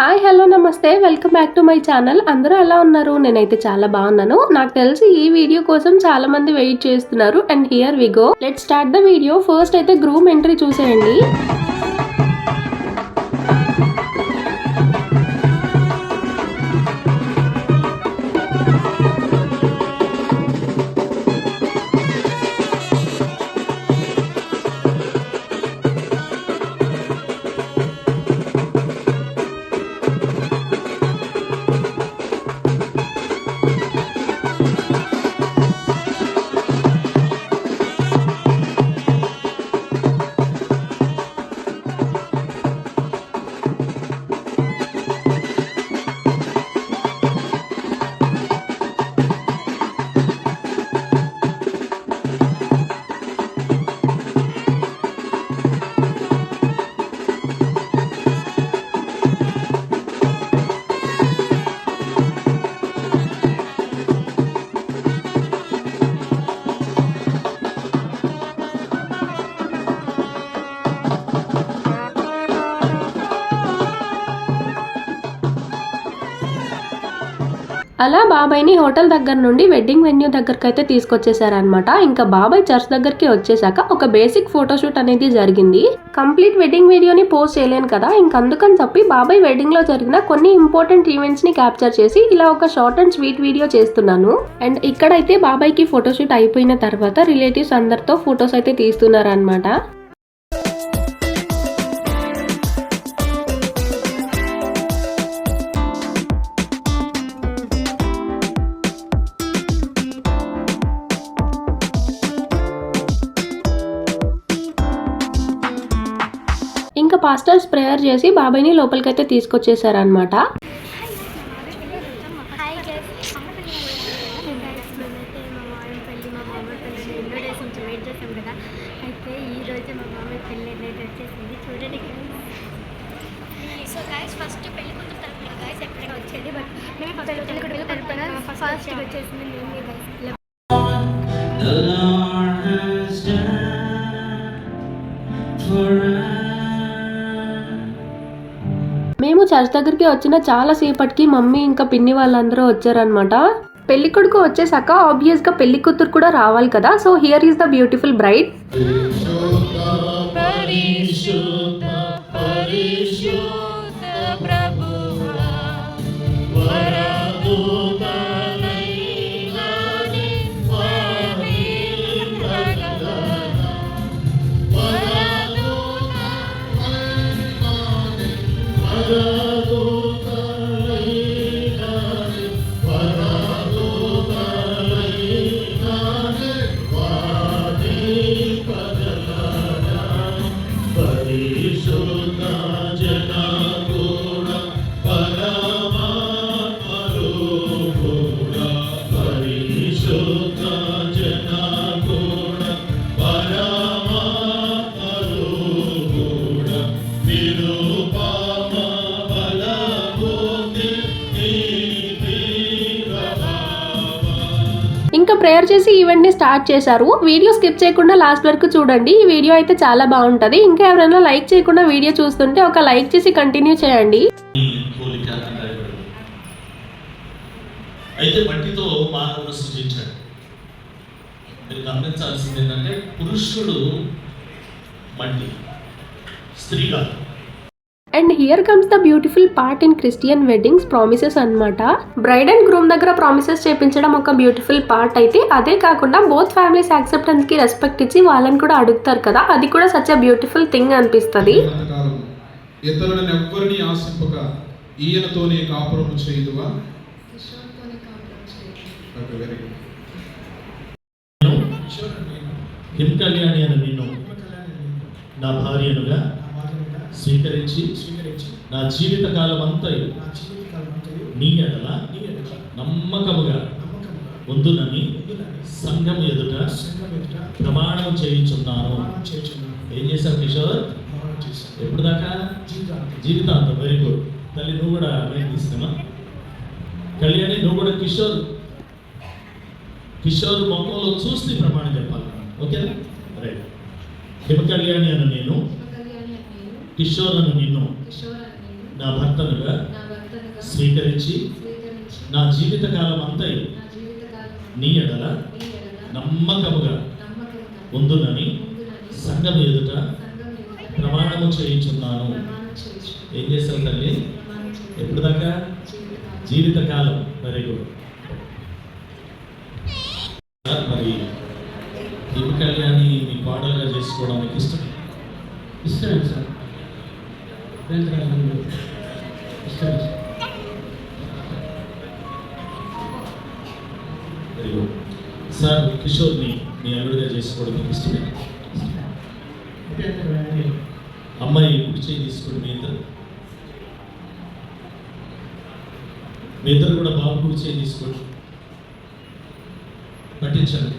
Hi hello నమస్తే. Welcome back to my channel. అందరూ ఎలా ఉన్నారు? నేనైతే చాలా బాగున్నాను. నాకు తెలిసి ఈ వీడియో కోసం చాలా మంది వెయిట్ చేస్తున్నారు. And here we go. Let start the video. First అయితే గ్రూమ్ ఎంట్రీ చూసేయండి. అలా బాబాయ్ని హోటల్ దగ్గర నుండి వెడ్డింగ్ వెన్యూ దగ్గరికి అయితే తీసుకొచ్చేసారనమాట ఇంకా బాబాయ్ చర్చ్ దగ్గరికి వచ్చేసాక ఒక బేసిక్ ఫోటోషూట్ అనేది జరిగింది. కంప్లీట్ వెడ్డింగ్ వీడియోని పోస్ట్ చేయలేను కదా ఇంక అందుకని చెప్పి బాబాయ్ వెడ్డింగ్లో జరిగిన కొన్ని ఇంపార్టెంట్ ఈవెంట్స్ని క్యాప్చర్ చేసి ఇలా ఒక షార్ట్ అండ్ స్వీట్ వీడియో చేస్తున్నాను. అండ్ ఇక్కడైతే బాబాయ్కి ఫోటోషూట్ అయిపోయిన తర్వాత రిలేటివ్స్ అందరితో ఫొటోస్ అయితే తీస్తున్నారనమాట మా ప్రేయర్ పెళ్ళి బాబాయ్ని వచ్చేసింది. తీసుకొచ్చేసారనమాట సో గైస్ ఫస్ట్ పెళ్ళి కూతురు తరపున గైస్ ఎప్పుడైనా వచ్చేది బట్ మేము పెళ్ళి పెళ్ళి కూతురు తరపున ఫస్ట్ వచ్చేసింది మేము చర్చ్ దగ్గరికి వచ్చిన చాలా సేపటికి మమ్మీ ఇంకా పిన్ని వాళ్ళందరూ వచ్చారనమాట పెళ్ళి కొడుకు వచ్చేసాక ఆబ్వియస్గా పెళ్ళి కూతురు కూడా రావాలి కదా. So here is the beautiful bride చేసి ఈవెంట్ని స్టార్ట్ చేశారు. వీడియో స్కిప్ చేయకుండా లాస్ట్ వరకు చూడండి. ఈ వీడియో అయితే చాలా బాగుంటది. ఇంకా ఎవరైనా లైక్ చేయకుండా వీడియో చూస్తుంటే ఒక లైక్ చేసి కంటిన్యూ చేయండి. అయితే మట్టితో మానవుడు సృజించాడు. మీరు గమనించాల్సింది ఏంటంటే పురుషుడు మట్టి స్త్రీ కాదు. And here comes the beautiful part in Christian weddings promises అన్నమాట. బ్రైడ్ అండ్ గ్రూమ్ దగ్గర ప్రామిసెస్ చేపించడం ఒక బ్యూటిఫుల్ పార్ట్ అయితే అదే కాకుండా బోత్ ఫ్యామిలీస్ యాక్సెప్టెన్స్కి రెస్పెక్ట్ ఇచ్చి వాళ్ళని కూడా అడుగుతారు కదా అది కూడా సచ్ అ బ్యూటిఫుల్ థింగ్ అనిపిస్తుంది. కాలం ఇతరులను ఎవ్వరిని ఆశింపక ఈయనతోనే కాపురము చేయుదువా? Okay very good him Kalyani అని నిన్ను నా భార్యనుగా స్వీకరించి నా జీవిత కాలం అంతయు నీ ఎడల నమ్మకముగా ఉందునని సంఘం ఎదుట ప్రమాణం చేయించున్నాను. ఏం చేశావు కిషోర్? ఎప్పుడు దాకా? జీవితాంతం. వెరీ గుడ్ తల్లి నువ్వు కూడా నేను తీసుకున్నా కళ్యాణి నువ్వు కూడా కిషోర్. కిషోర్ మొక్కలో చూస్తే ప్రమాణం చెప్పాలి. ఓకేనా? రైట్ హిమ కళ్యాణి అను నేను. కిషోర్ అను నిన్ను నా భర్తనుగా స్వీకరించి నా జీవిత కాలం అంతయు నా జీవితకాలం ఎడల నీ ఎడల నమ్మకముగా ఉందునని సంఘం ఎదుట ప్రమాణము చేయించున్నాను. ఏం చేస్తావు తల్లి? ఎప్పుడు దాకా? జీవితకాలం. జీవితకాలం వెరీ గుడ్ సార్, మరి దీప కళ్యాణి మీ కోడలుగా చేసుకోవడం మీకు ఇష్టం? ఇష్టమే సార్. సార్ సార్ కిషోర్ని మీ అల్లుడిగా చేసుకోవడం ఇష్టమే. అమ్మాయి కుడి చేయి తీసుకోండి మీ ఇద్దరు. మీ ఇద్దరు కూడా బాబు కుడి చేయి తీసుకోండి. పట్టించండి.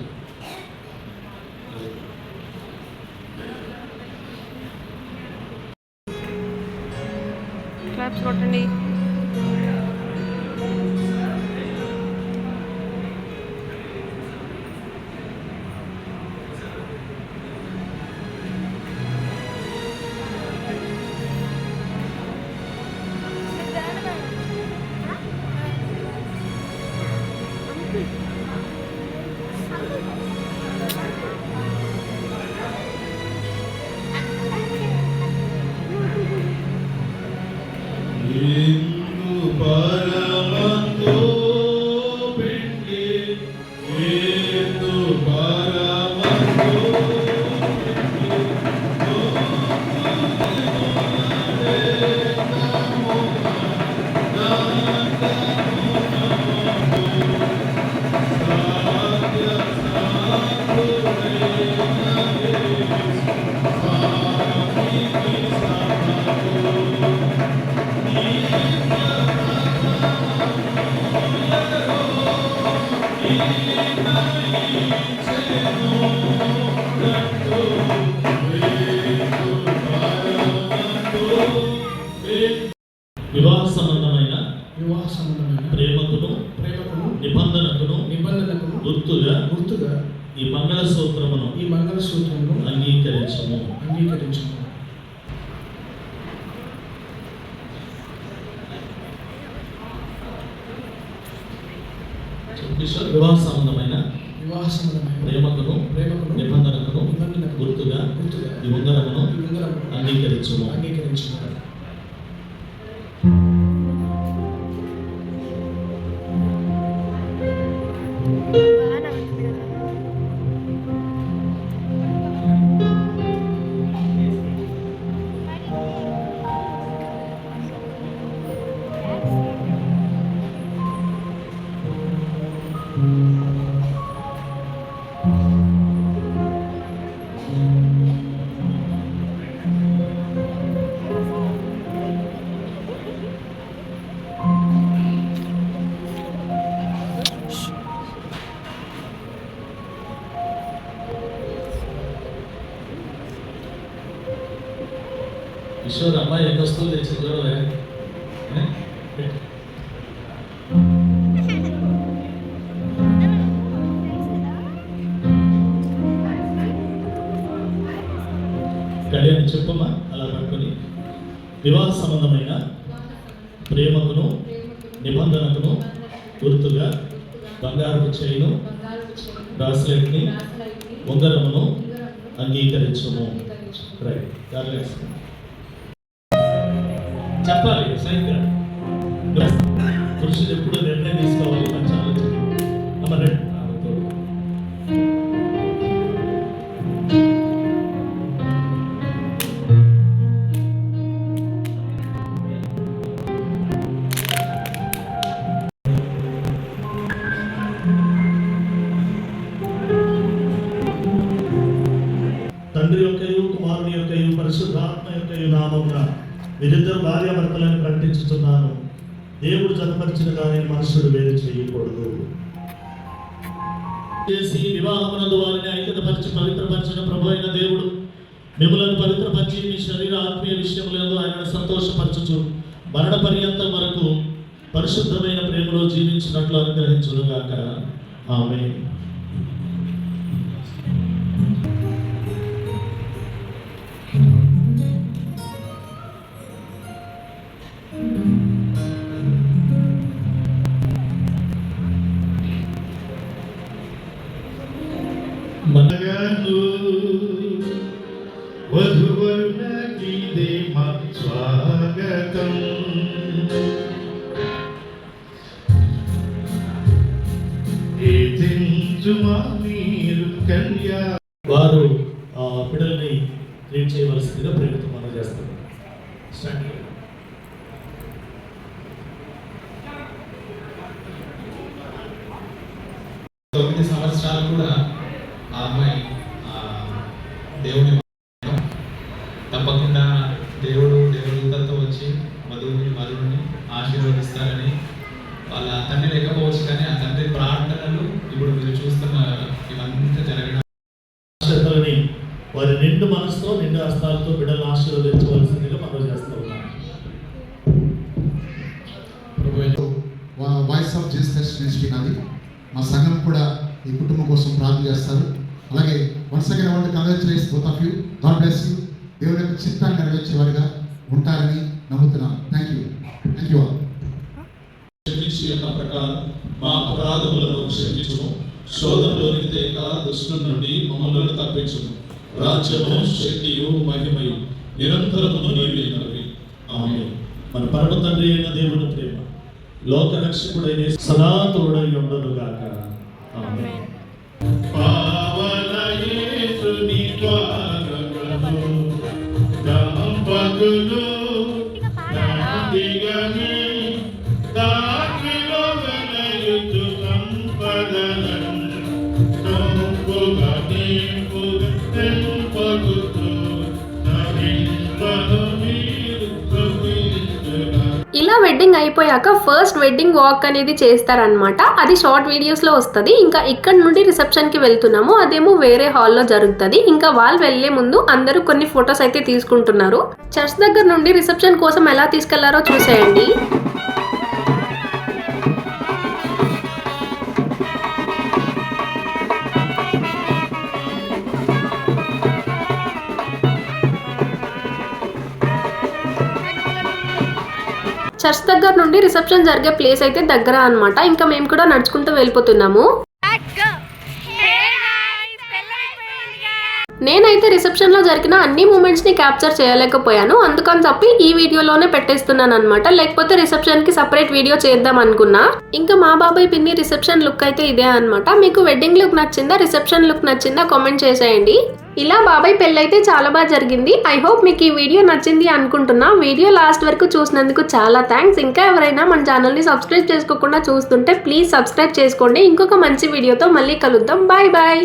మంగళసూత్రమును ఈ మంగళసూత్రమును అంగీకరించము. అంగీకరించును కిషోర్ వివాహ సంబంధమైన వివాహ సంబంధమైన ప్రేమకును ప్రేమకును నిబంధనకును నిబంధనకును గుర్తుగా గుర్తుగా ఈ ఉంగరమును ఉంగరమును అంగీకరించుము. అంగీకరించును కిషోర్ అమ్మాయి ఎన్ని వస్తువులు తెచ్చి చూడవే ఏ? కళ్యాణి చెప్పమ్మా అలా పట్టుకొని. వివాహ సంబంధమైన ప్రేమకును నిబంధనకును గుర్తుగా బంగారు చైను బ్రాస్లెట్ని ఉంగరమును అంగీకరించము. అంగీకరించుము అంగీకరించు రైట్ దాని చెప్పాలి సరిగ్గా పురుషుడు ఎప్పుడు నిర్ణయం తీసుకోవాలి మంచి ఆలోచన అమ్మ రండి ఆమెతో. తండ్రి యొక్కయు కుమారుని యొక్కయు పరిశుద్ధాత్మ యొక్క నామమున వీరిద్దరు భార్యాభర్తలను ప్రకటించుతున్నాను. దేవుడు జతపరిచిన దానిని మనుషుడు వేరు చేయకూడదు. చేసి వివాహమునందు వారిని ఐక్యతపరిచి పవిత్రపరిచిన ప్రభు అయిన దేవుడు మిమ్మలను పవిత్రపరిచి మీ శరీర ఆత్మీయ విషయములందు ఆయన సంతోషపరచుచు మరణ పర్యంతం వరకు పరిశుద్ధమైన ప్రేమలో జీవించినట్లు అనుగ్రహించునుగాక. ఆమె వారు ఆ, బిడ్డల్ని ట్రీట్ చేయవలసిందిగా ప్రేమతో మనం చేస్తాం స్టాండ్ చేయండి. తొమ్మిది సంవత్సరాలు కూడా ఆ అమ్మాయి ఆ, దేవుని తప్పకుండా దేవుడు దేవుడితో వచ్చి మధువుని మధువుని ఆశీర్వదిస్తారని వాళ్ళ తండ్రి లేకపోవచ్చు కానీ ఆ తండ్రి ప్రార్థనలు ఇప్పుడు మీరు చూస్తున్న ఇవంతా జరగడం వారి నిండు మనసుతో నిండు హస్తాలతో బిడ్డలను ఆశీర్వదించవలసిందిగా మనం చేస్తూ ఉన్నాం వాయిస్ ఆఫ్ జీసస్ మినిస్ట్రీ నాది మా సంఘం కూడా ఈ కుటుంబం కోసం ప్రార్థన చేస్తారు. అలాగే వన్స్ అగైన్ వాళ్ళు congratulates both of you. God bless you. దేవుని యొక్క చిత్తాన్ని నెరవేర్చేవారుగా ఉంటారని నమ్ముతున్నాను. Thank you thank you all. క్షమించి ఉన్న ప్రకారం మా అపరాధములను క్షమించము. శోధనలోనికి తేక దుష్టు నుండి మమ్మల్ని తప్పించము. రాజ్యము శక్తియు మహిమయు నిరంతరము కలిగి ఆమె మన పరమ తండ్రి అయిన దేవుని ప్రేమ లోక రక్షకుడైన సదా తోడై ఉండదు గాక ఆమె పావన ఇలా వెడ్డింగ్ అయిపోయాక ఫస్ట్ వెడ్డింగ్ వాక్ అనేది చేస్తారనమాట అది షార్ట్ వీడియోస్లో వస్తుంది. ఇంకా ఇక్కడ నుండి రిసెప్షన్కి వెళ్తున్నాము. అదేమో వేరే హాల్లో జరుగుతుంది. ఇంకా వాళ్ళు వెళ్ళే ముందు అందరూ కొన్ని ఫొటోస్ అయితే తీసుకుంటున్నారు. చర్చ్ దగ్గర నుండి రిసెప్షన్ కోసం ఎలా తీసుకెళ్ళారో చూసేయండి. చర్చ్ దగ్గర నుండి రిసెప్షన్ జరిగే ప్లేస్ అయితే దగ్గర అనమాట ఇంకా మేము కూడా నడుచుకుంటూ వెళ్ళిపోతున్నాము. నేనైతే రిసెప్షన్లో జరిగిన అన్ని మూమెంట్స్ని క్యాప్చర్ చేయలేకపోయాను. అందుకని చెప్పి ఈ వీడియోలోనే పెట్టేస్తున్నాను అనమాట లేకపోతే రిసెప్షన్కి సపరేట్ వీడియో చేద్దాం అనుకున్నా. ఇంకా మా బాబాయ్ పిన్ని రిసెప్షన్ లుక్ అయితే ఇదే అన్నమాట. మీకు వెడ్డింగ్ లుక్ నచ్చిందా రిసెప్షన్ లుక్ నచ్చిందా కామెంట్ చేసేయండి. ఇలా బాబాయ్ పెళ్ళైతే చాలా బాగా జరిగింది. ఐ హోప్ మీకు ఈ వీడియో నచ్చింది అనుకుంటున్నా. వీడియో లాస్ట్ వరకు చూసినందుకు చాలా థ్యాంక్స్ ఇంకా ఎవరైనా మన ఛానల్ని సబ్స్క్రైబ్ చేసుకోకుండా చూస్తుంటే ప్లీజ్ సబ్స్క్రైబ్ చేసుకోండి. ఇంకొక మంచి వీడియోతో మళ్ళీ కలుద్దాం. Bye bye